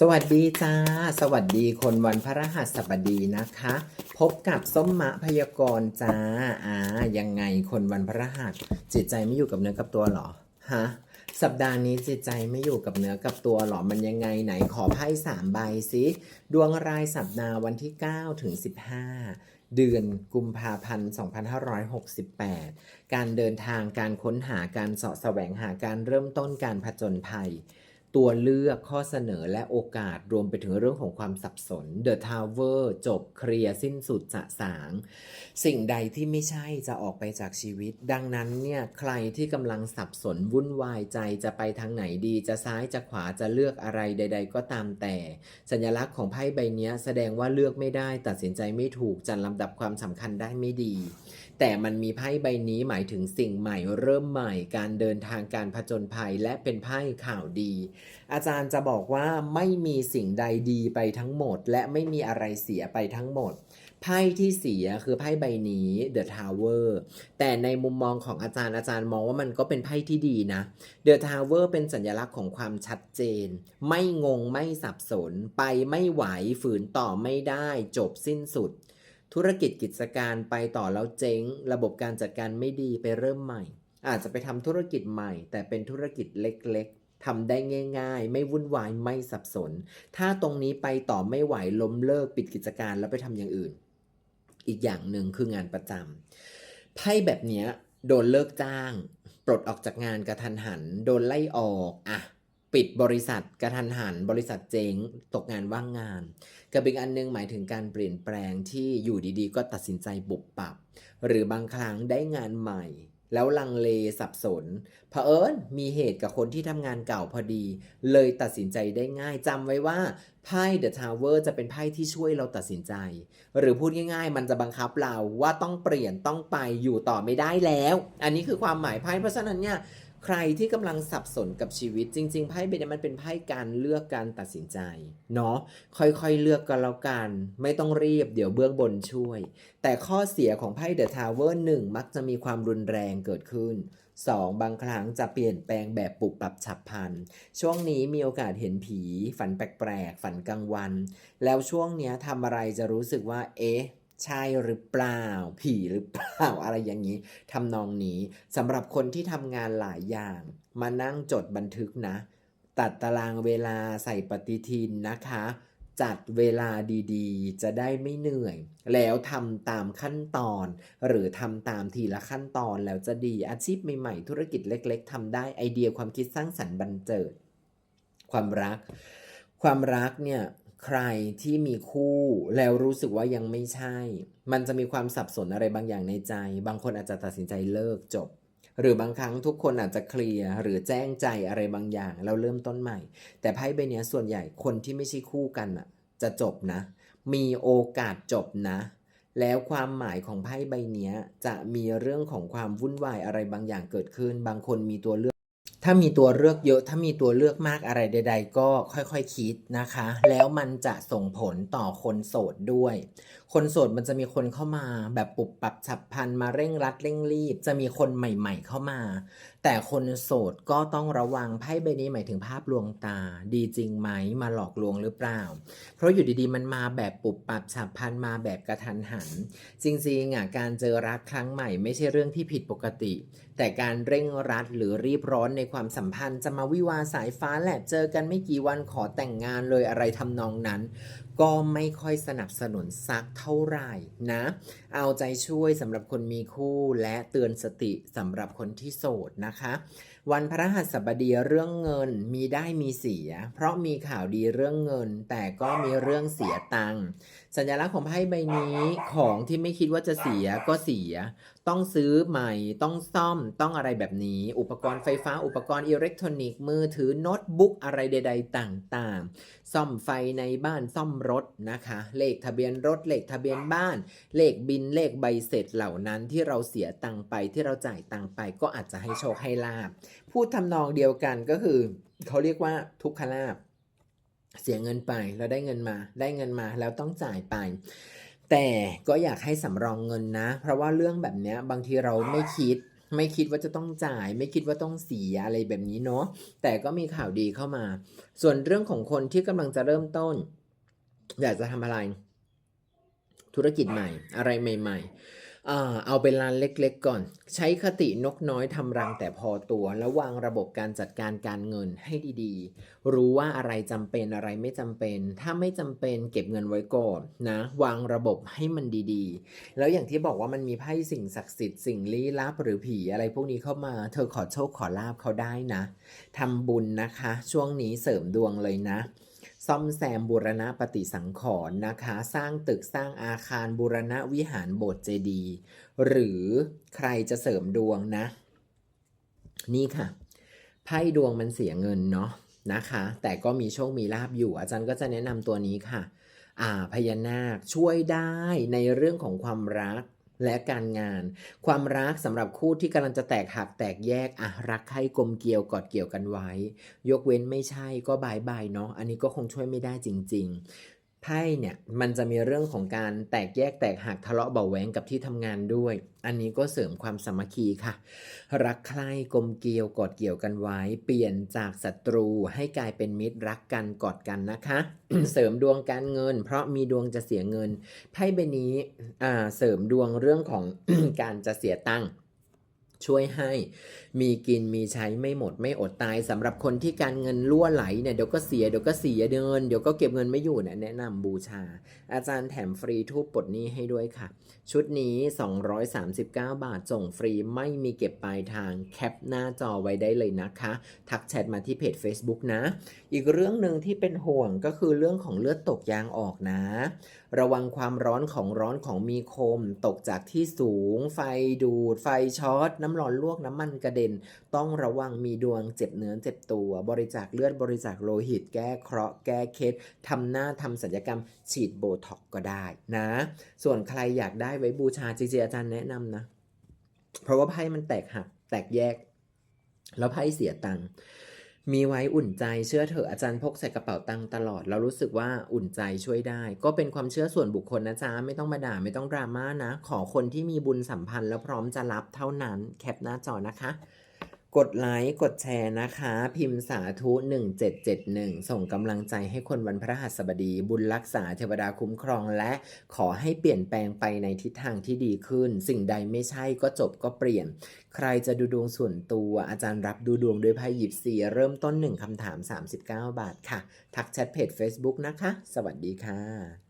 สวัสดีจ้า สวัสดีคนวันพระรหัสบดีนะคะ พบกับส้มมะพยากรณ์จ้าอ่ายังไงคนวันพระรหัส จิตใจไม่อยู่กับเนื้อกับตัวหรอฮะสัปดาห์นี้จิตใจไม่อยู่กับเนื้อกับตัวหรอมันยังไงไหนขอไพ่สามใบสิดวงรายสัปดาห์วันที่9ถึง15 เดือนกุมภาพันธ์2568 การเดินทางการค้นหาการเสาะแสวงหาการเริ่มต้นการผจญภัย ตัวเลือกข้อเสนอและโอกาสรวมไปถึงเรื่องของความสับสน The Tower จบเคลียร์สิ้นสุดสะสาง สิ่งใดที่ไม่ใช่จะออกไปจากชีวิต ดังนั้นเนี่ยใครที่กำลังสับสนวุ่นวายใจจะไปทางไหนดี จะซ้ายจะขวาจะเลือกอะไรใด ๆ ก็ตามแต่ สัญลักษณ์ของไพ่ใบนี้แสดงว่าเลือกไม่ได้ ตัดสินใจไม่ถูกจัดลำดับความสำคัญได้ไม่ดี แต่มันมีไพ่ใบนี้หมายถึงสิ่งใหม่เริ่มใหม่การเดินทางการผจญภัยและเป็นไพ่ข่าวดี อาจารย์จะบอกว่าไม่มีสิ่งใดดีไปทั้งหมด และไม่มีอะไรเสียไปทั้งหมดไพ่ที่เสียคือไพ่ใบนี้ The Tower แต่ในมุมมองของอาจารย์อาจารย์มองว่ามันก็เป็นไพ่ที่ดีนะ The Tower เป็นสัญลักษณ์ของความชัดเจน ไม่งงไม่สับสน ไปไม่ไหวฝืนต่อไม่ได้จบสิ้นสุด ธุรกิจกิจการไปต่อแล้วเจ๊ง ระบบการจัดการไม่ดีไปเริ่มใหม่ อาจจะไปทำธุรกิจใหม่ แต่เป็นธุรกิจเล็กๆทำได้ง่าย ๆ ไม่วุ่นวายไม่สับสน ถ้าตรงนี้ไปต่อไม่ไหวล้มเลิกปิดกิจการแล้วไปทำอย่างอื่น อีกอย่างหนึ่งคืองานประจำไพ่แบบนี้โดนเลิกจ้าง ปลดออกจากงานกระทันหัน โดนไล่ออกอะ ปิดบริษัทกระทันหัน บริษัทเจ๊งตกงานว่างงาน กับอีกอันหนึงหมายถึงการเปลี่ยนแปลงที่อยู่ดีๆ ก็ตัดสินใจบุบปับ หรือบางครั้งได้งานใหม่ แล้วลังเลสับสนเผอิญมีเหตุกับคนที่ทำงานเก่าพอดี เลยตัดสินใจได้ง่ายจำไว้ว่าไพ่ The Tower จะเป็นไพ่ที่ช่วยเราตัดสินใจ หรือพูดง่ายๆ มันจะบังคับเราว่าต้องเปลี่ยนต้องไปอยู่ต่อไม่ได้แล้ว อันนี้คือความหมายไพ่เพราะฉะนั้นเนี่ย ใครที่กำลังสับสนกับชีวิตจริง ๆ ไพ่ใบนี้มันเป็นไพ่การเลือกการตัดสินใจเนาะค่อยๆเลือกกันแล้วกัน ไม่ต้องรีบเดี๋ยวเบื้องบนช่วย แต่ข้อเสียของไพ่ The Tower 1มักจะมีความรุนแรงเกิดขึ้น 2. บางครั้งจะเปลี่ยนแปลงแบบปรับปรับฉับพลัน ช่วงนี้มีโอกาสเห็นผี ฝันแปลกๆ ฝันกลางวัน แล้วช่วงเนี้ยทำอะไรจะรู้สึกว่า เอ๊ะ ใช่หรือเปล่า ผีหรือเปล่า อะไรอย่างนี้ทำนองนี้สำหรับคนที่ทำงานหลายอย่าง มานั่งจดบันทึกนะ ตัดตารางเวลาใส่ปฏิทินนะคะ จัดเวลาดีๆ จะได้ไม่เหนื่อย แล้วทำตามขั้นตอน หรือทำตามทีละขั้นตอนแล้วจะดีอาชีพใหม่ๆ ธุรกิจเล็ก ๆทำได้ไอเดียความคิดสร้างสรรค์บันเจิด ความรัก ความรักเนี่ย ใครที่มีคู่แล้วรู้สึกว่ายังไม่ใช่ มันจะมีความสับสนอะไรบางอย่างในใจ บางคนอาจจะตัดสินใจเลิกจบ หรือบางครั้งทุกคนอาจจะเคลียร์หรือแจ้งใจอะไรบางอย่าง แล้วเริ่มต้นใหม่ แต่ไพ่ใบนี้ส่วนใหญ่คนที่ไม่ใช่คู่กันอะจะจบนะ มีโอกาสจบนะ แล้วความหมายของไพ่ใบนี้จะมีเรื่องของความวุ่นวายอะไรบางอย่างเกิดขึ้น บางคนมีตัวเลือก ถ้ามีตัวเลือกเยอะ ถ้ามีตัวเลือกมากอะไรใด ๆ ก็ค่อยๆคคิดนะคะ แล้วมันจะส่งผลต่อคนโสดด้วยคนโสดมันจะมีคนเข้ามา แบบปุบปับฉับพลันมาเร่งรัดเร่งรีบ จะมีคนใหม่ ๆ เข้ามา แต่คนโสดก็ต้องระวังไพ่ใบนี้หมายถึงภาพลวงตา ดีจริงไหมมาหลอกลวงหรือเปล่า เพราะอยู่ดีๆมันมาแบบปุบปับฉับพลันมาแบบกระทันหัน จริงๆอะการเจอรักครั้งใหม่ ไม่ใช่เรื่องที่ผิดปกติ แต่การเร่งรัดหรือรีบร้อนในความสัมพันธ์ จะมาวิวาสายฟ้าแหละเจอกันไม่กี่วันขอแต่งงานเลยอะไรทำนองนั้น ก็ไม่ค่อยสนับสนุนสักเท่าไหร่นะ เอาใจช่วยสำหรับคนมีคู่และเตือนสติสำหรับคนที่โสดนะคะ วันพระหัสบดีเรื่องเงินมีได้มีเสีย เพราะมีข่าวดีเรื่องเงิน แต่ก็มีเรื่องเสียตังค์สัญลักษณ์ของไพ่ใบนี้ของที่ไม่คิดว่าจะเสียก็เสีย ต้องซื้อใหม่ ต้องซ่อม ต้องอะไรแบบนี้ อุปกรณ์ไฟฟ้า อุปกรณ์อิเล็กทรอนิกส์ มือถือโน้ตบุ๊กอะไรใด ๆ ต่างๆ ซ่อมไฟในบ้าน ซ่อมรถนะคะ เลขทะเบียนรถ เลขทะเบียนบ้าน เลขบิน เลขใบเสร็จเหล่านั้นที่เราเสียตังไป ที่เราจ่ายตังไป ก็อาจจะให้โชคให้ลาบ พูดทำนองเดียวกันก็คือ เขาเรียกว่าทุกขลาบ เสียเงินไป แล้วได้เงินมา ได้เงินมา แล้วต้องจ่ายไป แต่ก็อยากให้สำรองเงินนะ เพราะว่าเรื่องแบบเนี้ยบางทีเราไม่คิด ไม่คิดว่าจะต้องจ่าย ไม่คิดว่าต้องเสียอะไรแบบนี้เนาะแต่ก็มีข่าวดีเข้ามา ส่วนเรื่องของคนที่กำลังจะเริ่มต้น อยากจะทำอะไร ธุรกิจใหม่ อะไรใหม่ๆอ่ เอาเป็นร้านเล็กๆก่อน ใช้คตินกน้อยทำรังแต่พอตัว แล้ววางระบบการจัดการการเงินให้ดีๆ รู้ว่าอะไรจำเป็นอะไรไม่จำเป็น ถ้าไม่จำเป็นเก็บเงินไว้ก่อนนะ วางระบบให้มันดีๆ แล้วอย่างที่บอกว่ามันมีไพ่สิ่งศักดิ์สิทธิ์สิ่งลี้ลับหรือผีอะไรพวกนี้เข้ามา เธอขอโชคขอลาบเขาได้นะทำบุญนะคะ ช่วงนี้เสริมดวงเลยนะ ซ่อมแซมบูรณะปฏิสังขรณ์นะคะ สร้างตึกสร้างอาคารบูรณะวิหารโบสถ์เจดีย์หรือใครจะเสริมดวงนะ นี่ค่ะไพ่ดวงมันเสียเงินเนาะนะคะ แต่ก็มีโชคมีลาบอยู่ อาจารย์ก็จะแนะนำตัวนี้ค่ะ อ่าพญานาคช่วยได้ในเรื่องของความรัก และการงาน ความรักสำหรับคู่ที่กำลังจะแตกหักแตกแยกอะรักให้กลมเกลียวกอดเกี่ยวกันไว้ ยกเว้นไม่ใช่ก็บายบายเนาะอันนี้ก็คงช่วยไม่ได้จริง ๆ ไพ่เนี่ยมันจะมีเรื่องของการแตกแยกแตกหักทะเลาะเบาะแวงกับที่ทำงานด้วย อันนี้ก็เสริมความสามัคคีค่ะ รักใคร่กลมเกลียวกอดเกี่ยวกันไว้ เปลี่ยนจากศัตรูให้กลายเป็นมิตรรักกันกอดกันนะคะ เสริมดวงการเงิน เพราะมีดวงจะเสียเงินไพ่ใบนี้อ่าเสริมดวงเรื่องของการจะเสียตังค์ ช่วยให้มีกินมีใช้ไม่หมดไม่อดตายสำหรับคนที่การเงินรั่วไหลเนี่ยเดี๋ยวก็เสียเดี๋ยวก็เสียเดินเดี๋ยวก็เก็บเงินไม่อยู่เนี่ยแนะนำบูชา อาจารย์แถมฟรีทูปปลดหนี้ให้ด้วยค่ะ ชุดนี้ 239 บาทส่งฟรีไม่มีเก็บปลายทางแคปหน้าจอไว้ได้เลยนะคะ ทักแชทมาที่เพจ Facebook นะ อีกเรื่องหนึ่งที่เป็นห่วงก็คือเรื่องของเลือดตกยางออกนะ ระวังความร้อนของร้อนของมีคม ตกจากที่สูง ไฟดูดไฟช็อตน้ำร้อนลวกน้ำมันกระเด็น ต้องระวังมีดวงเจ็บเนื้อเจ็บตัว บริจาคเลือดบริจาคโลหิต แก้เคราะห์แก้เคสทำหน้าทำศัลยกรรม ฉีดโบท็อกก็ได้นะ ส่วนใครอยากได้ไว้บูชาจริงๆอาจารย์แนะนำนะ เพราะว่าไพ่มันแตกหักแตกแยก แล้วไพ่เสียตังค์ มีไว้อุ่นใจเชื่อเถอะอาจารย์พกใส่กระเป๋าตังค์ตลอด เรารู้สึกว่าอุ่นใจช่วยได้ ก็เป็นความเชื่อส่วนบุคคลนะจ๊ะไม่ต้องมาด่าไม่ต้องดราม่านะ ขอคนที่มีบุญสัมพันธ์แล้วพร้อมจะรับเท่านั้นแคปหน้าจอนะคะ กดไลค์ กดแชร์นะคะ พิมพ์สาธุ 1771 ส่งกำลังใจให้คนวันพระหัสบดีบุญรักษาเทวดาคุ้มครองและขอให้เปลี่ยนแปลงไปในทิศทางที่ดีขึ้น สิ่งใดไม่ใช่ก็จบก็เปลี่ยน ใครจะดูดวงส่วนตัวอาจารย์รับดูดวงด้วยไพ่หยิบสีเริ่มต้น 1คำถาม 39 บาทค่ะ ทักแชทเพจ Facebook นะคะ สวัสดีค่ะ